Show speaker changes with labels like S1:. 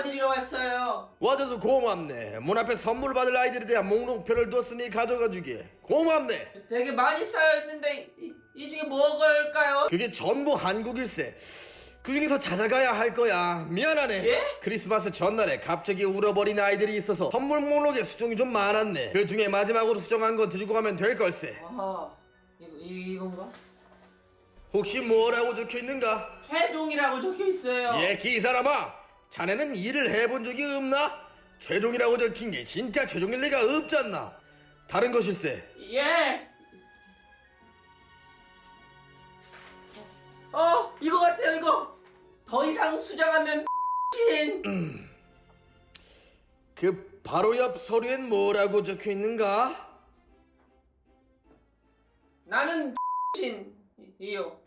S1: 도와드리러 왔어요.
S2: 와줘서 고맙네. 문 앞에 선물 받을 아이들에 대한 목록표를 뒀으니 가져가 주게. 고맙네.
S1: 되게 많이 쌓여 있는데 이, 이 중에 뭐걸까요?
S2: 그게 전부 한국일세. 그 중에서 찾아가야 할 거야. 미안하네.
S1: 예?
S2: 크리스마스 전날에 갑자기 울어버린 아이들이 있어서 선물 목록에 수정이 좀 많았네. 그 중에 마지막으로 수정한 거 들고 가면 될 걸세.
S1: 아하 이거 이, 이건가?
S2: 혹시 뭐라고 적혀 있는가?
S1: 최종이라고 적혀 있어요.
S2: 예, 이 사람아. 자네는 일을 해본 적이 없나? 최종이라고 적힌 게 진짜 최종일 리가 없잖나. 다른 것일세.
S1: 예. 어 이거 같아요 이거. 더 이상 수정하면 신.
S2: 그 바로 옆 서류엔 뭐라고 적혀 있는가?
S1: 나는 신 이요.